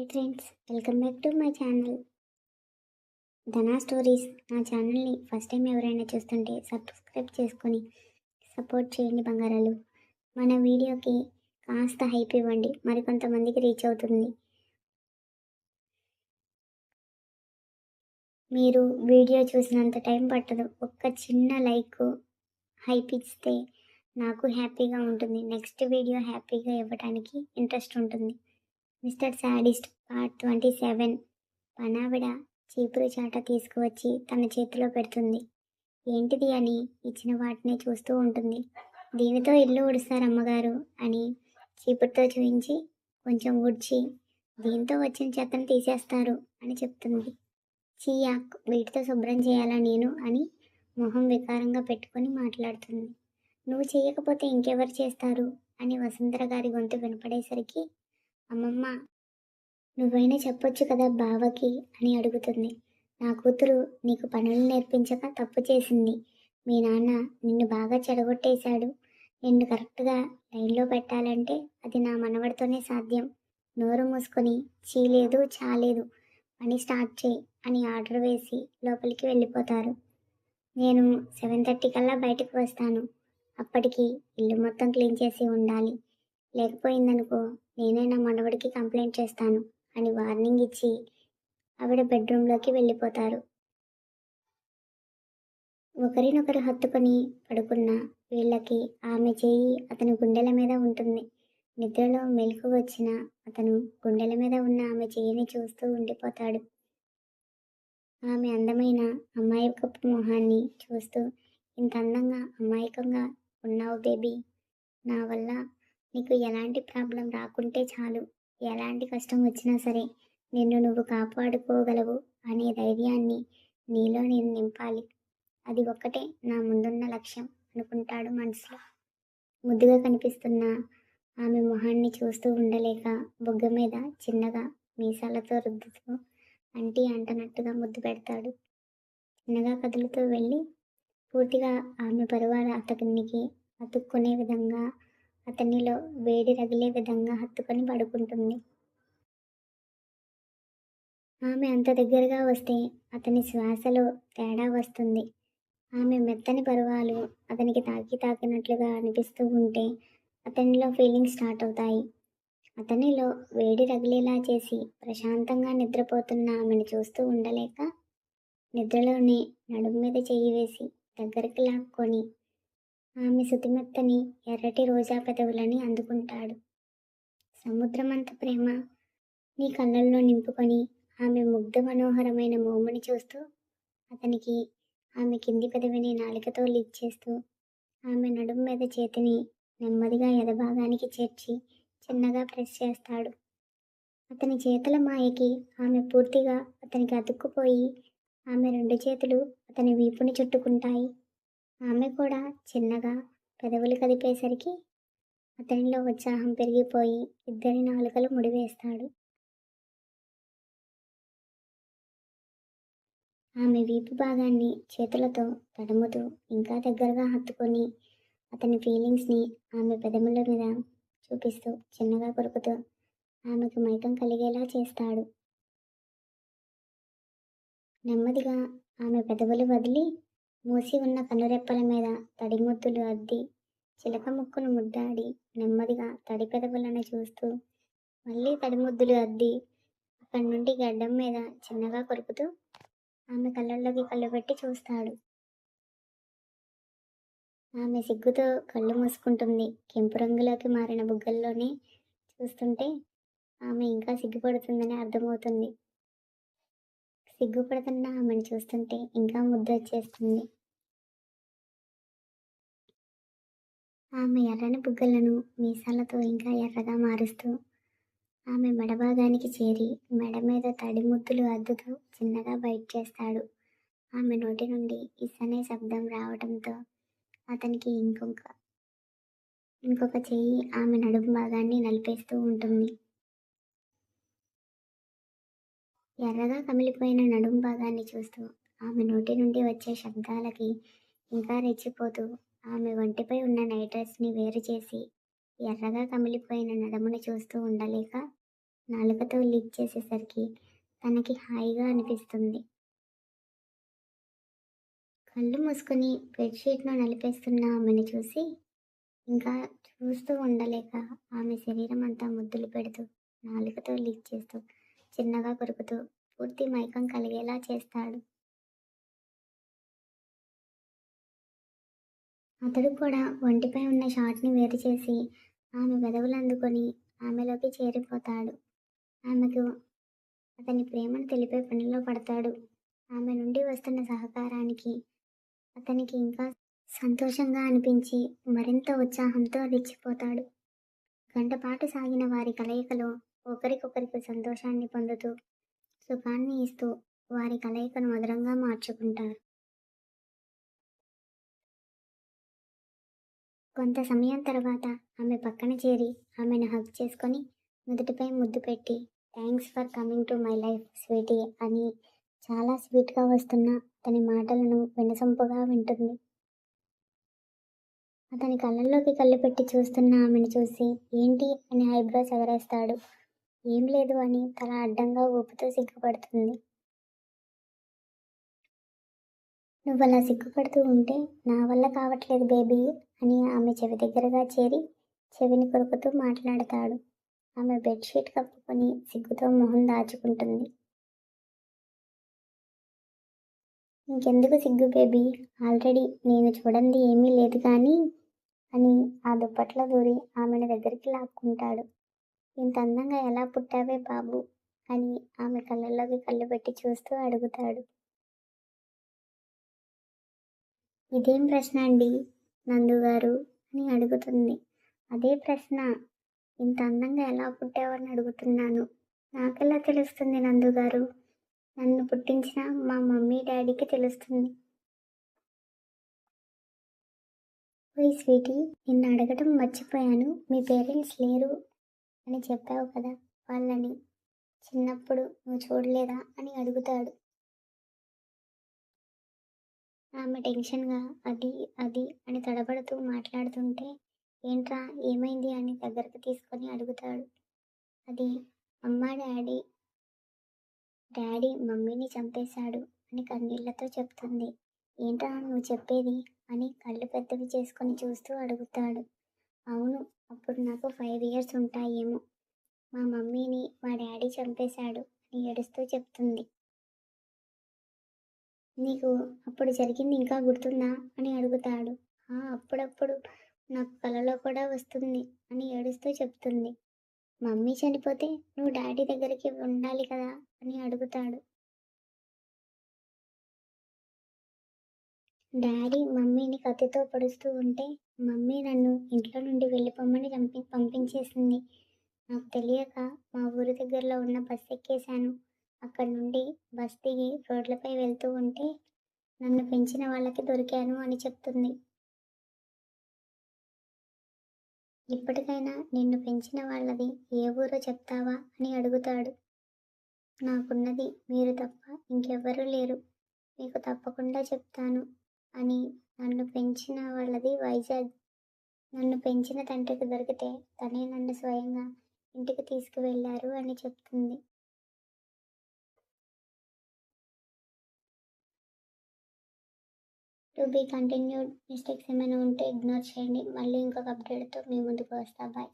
Hi friends welcome back to my channel Dhana stories నా ఛానల్ని first time ఎవరైనా చూస్తుంటే సబ్స్క్రైబ్ చేసుకొని సపోర్ట్ చేయండి బంగారాలు. మన వీడియోకి కాస్త హైప్ ఇవ్వండి మరికొంతమందికి రీచ్ అవుతుంది. మీరు వీడియో చూసినంత టైం పట్టదు ఒక్క చిన్న లైక్ హైప్ ఇస్తే నాకు హ్యాపీగా ఉంటుంది. నెక్స్ట్ వీడియో హ్యాపీగా ఇవ్వడానికి ఇంట్రెస్ట్ ఉంటుంది. Mister sadist part twenty seven. పనావిడ చీపురు చాట తీసుకువచ్చి తన చేతిలో పెడుతుంది. ఏంటిది అని ఇచ్చిన వాటిని చూస్తూ ఉంటుంది. దీనితో ఇల్లు ఉడుస్తారు అమ్మగారు అని చీపురుతో చూపించి కొంచెం ఉడ్చి దీంతో వచ్చిన చెత్తను తీసేస్తారు అని చెప్తుంది. చీయా వీటితో శుభ్రం చేయాలా నేను అని మొహం వికారంగా పెట్టుకొని మాట్లాడుతుంది. నువ్వు చేయకపోతే ఇంకెవరు చేస్తారు అని వసుంధర గారి గొంతు వినపడేసరికి అమ్మమ్మ. నువ్వైనా చెప్పొచ్చు కదా బావకి అని అడుగుతుంది. నా కూతురు నీకు పనులు నేర్పించక తప్పు చేసింది. మీ నాన్న నిన్ను బాగా చెడగొట్టేశాడు. నిన్ను కరెక్ట్గా లైన్లో పెట్టాలంటే అది నా మనవడితోనే సాధ్యం. నోరు మూసుకొని చీలేదు చాలేదు పని స్టార్ట్ చేయి అని ఆర్డర్ వేసి లోపలికి వెళ్ళిపోతారు. నేను సెవెన్ థర్టీ కల్లా బయటకు వస్తాను. అప్పటికి ఇల్లు మొత్తం క్లీన్ చేసి ఉండాలి. లేకపోయిందనుకో నేనే నా మనవడికి కంప్లైంట్ చేస్తాను అని వార్నింగ్ ఇచ్చి ఆవిడ బెడ్రూమ్లోకి వెళ్ళిపోతారు. ఒకరినొకరు హత్తుకొని పడుకున్న వీళ్ళకి ఆమె చేయి అతని గుండెల మీద ఉంటుంది. నిద్రలో మెలకు వచ్చిన అతను గుండెల మీద ఉన్న ఆమె చేయిని చూస్తూ ఉండిపోతాడు. ఆమె అందమైన అమాయకపు మొహాన్ని చూస్తూ ఇంత అందంగా అమాయకంగా ఉన్నావు బేబీ. నా వల్ల నీకు ఎలాంటి ప్రాబ్లం రాకుంటే చాలు. ఎలాంటి కష్టం వచ్చినా సరే నిన్ను నువ్వు కాపాడుకోగలవు అనే ధైర్యాన్ని నీలో నేను నింపాలి. అది ఒక్కటే నా ముందున్న లక్ష్యం అనుకుంటాడు మనసులో. ముద్దుగా కనిపిస్తున్న ఆమె మొహాన్ని చూస్తూ ఉండలేక బొగ్గ మీద చిన్నగా మీసాలతో రుద్దుతూ అంటీ అంటనట్టుగా ముద్దు పెడతాడు. చిన్నగా కదులుతూ వెళ్ళి పూర్తిగా ఆమె పరువాల అతనికి అతుక్కునే విధంగా అతనిలో వేడి రగిలే విధంగా హత్తుకొని పడుకుంటుంది. ఆమె అంత దగ్గరగా వస్తే అతని శ్వాసలో తేడా వస్తుంది. ఆమె మెత్తని పరువాలు అతనికి తాకి తాకినట్లుగా అనిపిస్తూ ఉంటే అతనిలో ఫీలింగ్స్ స్టార్ట్ అవుతాయి. అతనిలో వేడి రగిలేలా చేసి ప్రశాంతంగా నిద్రపోతున్న ఆమెను చూస్తూ ఉండలేక నిద్రలోనే నడుము మీద చెయ్యి వేసి దగ్గరికి లాక్కొని ఆమె సుతిమెత్తని ఎర్రటి రోజా పెదవులని అందుకుంటాడు. సముద్రమంత ప్రేమ నీ కళ్ళల్లో నింపుకొని ఆమె ముగ్ధ మనోహరమైన మోముని చూస్తూ అతనికి ఆమె కింది పెదవిని నాలికతో లిచ్చేస్తూ ఆమె నడుము మీద చేతిని నెమ్మదిగా ఎదభాగానికి చేర్చి చిన్నగా ప్రెస్ చేస్తాడు. అతని చేతుల మాయకి ఆమె పూర్తిగా అతనికి అతుక్కుపోయి ఆమె రెండు చేతులు అతని వీపుని చుట్టుకుంటాయి. ఆమె కూడా చిన్నగా పెదవులు కదిపేసరికి అతనిలో ఉత్సాహం పెరిగిపోయి ఇద్దరి నాలుకలు ముడివేస్తాడు. ఆమె వీపు భాగాన్ని చేతులతో తడుముతూ ఇంకా దగ్గరగా హత్తుకొని అతని ఫీలింగ్స్ని ఆమె పెదముల మీద చూపిస్తూ చిన్నగా కొరుకుతూ ఆమెకు మైకం కలిగేలా చేస్తాడు. నెమ్మదిగా ఆమె పెదవులు వదిలి మూసి ఉన్న కనురెప్పల మీద తడి ముద్దులు అద్ది చిలక ముక్కును ముద్దాడి నెమ్మదిగా తడి పెదవులను చూస్తూ మళ్ళీ తడి ముద్దులు అద్ది అక్కడి నుండి గడ్డం మీద చిన్నగా కొరుకుతూ ఆమె కళ్ళల్లోకి కళ్ళు పెట్టి చూస్తాడు. ఆమె సిగ్గుతో కళ్ళు మూసుకుంటుంది. కెంపు రంగులోకి మారిన బుగ్గల్లోనే చూస్తుంటే ఆమె ఇంకా సిగ్గుపడుతుందని అర్థమవుతుంది. సిగ్గుపడుతున్న ఆమెను చూస్తుంటే ఇంకా ముద్ద వచ్చేస్తుంది ఆమె ఎర్రని బుగ్గలను మీసాలతో ఇంకా ఎర్రగా మారుస్తూ ఆమె మెడభాగానికి చేరి మెడ మీద తడి ముద్దులు అద్దుతూ చిన్నగా బయట చేస్తాడు. ఆమె నోటి నుండి ఇసనే శబ్దం రావడంతో అతనికి ఇంకొక ఇంకొక చెయ్యి ఆమె నడుము భాగాన్ని నలిపేస్తూ ఉంటుంది. ఎర్రగా కమిలిపోయిన నడుం భాగాన్ని చూస్తూ ఆమె నోటి నుండి వచ్చే శబ్దాలకి ఇంకా రెచ్చిపోతూ ఆమె ఒంటిపై ఉన్న నైట్ డ్రెస్ని వేరు చేసి ఎర్రగా కమిలిపోయిన నడుమును చూస్తూ ఉండలేక నాలుకతో లీక్ చేసేసరికి తనకి హాయిగా అనిపిస్తుంది. కళ్ళు మూసుకొని బెడ్షీట్ను నలిపేస్తున్న ఆమెను చూసి ఇంకా చూస్తూ ఉండలేక ఆమె శరీరం అంతా ముద్దులు పెడుతూ నాలుకతో లీక్ చేస్తూ చిన్నగా కొరుకుతూ పూర్తి మైకం కలిగేలా చేస్తాడు. అతడు కూడా ఒంటిపై ఉన్న షాట్ని వేరు చేసి ఆమె పెదవులు అందుకొని ఆమెలోకి చేరిపోతాడు. ఆమెకు అతని ప్రేమను తెలిపే పనిలో పడతాడు. ఆమె నుండి వస్తున్న సహకారానికి అతనికి ఇంకా సంతోషంగా అనిపించి మరింత ఉత్సాహంతో రెచ్చిపోతాడు. గంటపాటు సాగిన వారి కలయికలో ఒకరికొకరికి సంతోషాన్ని పొందుతూ సుఖాన్ని ఇస్తూ వారి కలయికను మధురంగా మార్చుకుంటారు. కొంత సమయం తర్వాత ఆమె పక్కన చేరి ఆమెను హగ్ చేసుకొని నుదుటిపై ముద్దు పెట్టి thanks for coming to my life sweetie అని చాలా స్వీట్గా వస్తున్న అతని మాటలను వినసొంపుగా వింటుంది. అతని కళ్ళల్లోకి కళ్ళు పెట్టి చూస్తున్న ఆమెను చూసి ఏంటి? అని ఐబ్రోస్ ఎగరేస్తాడు ఏం లేదు అని తల అడ్డంగా ఊపుతూ సిగ్గుపడుతుంది. నువ్వు అలా సిగ్గుపడుతూ ఉంటే నా వల్ల కావట్లేదు బేబీ అని ఆమె చెవి దగ్గరగా చేరి చెవిని కొరుకుతూ మాట్లాడతాడు. ఆమె బెడ్షీట్ కప్పుకొని సిగ్గుతో మొహం దాచుకుంటుంది. ఇంకెందుకు సిగ్గు బేబీ? ఆల్రెడీ నేను చూడండి ఏమీ లేదు కానీ అని ఆ దుప్పట్లో దూరి ఆమెను దగ్గరికి లాక్కుంటాడు. ఇంత అందంగా ఎలా పుట్టావే బాబు? అని ఆమె కళ్ళల్లోకి కళ్ళు పెట్టి చూస్తూ అడుగుతాడు. ఇదేం ప్రశ్న అండి? నందు గారు అని అడుగుతుంది. అదే ప్రశ్న. ఇంత అందంగా ఎలా పుట్టావని అడుగుతున్నాను. నాకెలా తెలుస్తుంది నందు గారు? నన్ను పుట్టించిన మా మమ్మీ డాడీకి తెలుస్తుంది. ఓయ్ స్వీటీ నిన్ను అడగటం మర్చిపోయాను. మీ పేరెంట్స్ లేరు. అని చెప్పావు కదా వాళ్ళని. చిన్నప్పుడు నువ్వు చూడలేదా అని అడుగుతాడు. ఆమె టెన్షన్గా అది అది అని తడబడుతూ మాట్లాడుతుంటే ఏంట్రా ఏమైంది? అని దగ్గరకు తీసుకొని అడుగుతాడు. అది అమ్మ డాడీ. డాడీ మమ్మీని చంపేశాడు అని కన్నీళ్ళతో చెప్తుంది. ఏంట్రా నువ్వు చెప్పేది? అని కళ్ళు పెద్దవి చేసుకొని చూస్తూ అడుగుతాడు. అవును అప్పుడు నాకు ఫైవ్ ఇయర్స్ ఉంటాయేమో. మా మమ్మీని మా డాడీ చంపేశాడు అని ఏడుస్తూ చెప్తుంది. నీకు అప్పుడు జరిగింది ఇంకా గుర్తుందా అని అడుగుతాడు. "ఆ, అప్పుడప్పుడు నాకు కలలో కూడా వస్తుంది అని ఏడుస్తూ చెప్తుంది. మమ్మీ చనిపోతే నువ్వు డాడీ దగ్గరికి ఉండాలి కదా అని అడుగుతాడు. డాడీ మమ్మీని కత్తితో పొడుస్తూ ఉంటే మమ్మీ నన్ను ఇంట్లో నుండి వెళ్ళిపోమని చంపి పంపించేసింది. నాకు తెలియక మా ఊరి దగ్గరలో ఉన్న బస్ ఎక్కేశాను. అక్కడ నుండి బస్ దిగి రోడ్లపై వెళ్తూ ఉంటే నన్ను పెంచిన వాళ్ళకి దొరికాను అని చెప్తుంది. ఇప్పటికైనా నిన్ను పెంచిన వాళ్ళది ఏ ఊరో చెప్తావా అని అడుగుతాడు. నాకున్నది మీరు తప్ప ఇంకెవ్వరూ లేరు. మీకు తప్పకుండా చెప్తాను. అని నన్ను పెంచిన వాళ్ళది వైజాగ్. నన్ను పెంచిన తండ్రికి దొరికితే తనే నన్ను స్వయంగా ఇంటికి తీసుకువెళ్ళారు అని చెప్తుంది. టు బీ కంటిన్యూడ్ మిస్టేక్స్ ఏమైనా ఉంటే ఇగ్నోర్ చేయండి. మళ్ళీ ఇంకొక అప్డేట్తో మీ ముందుకు వస్తా. బాయ్.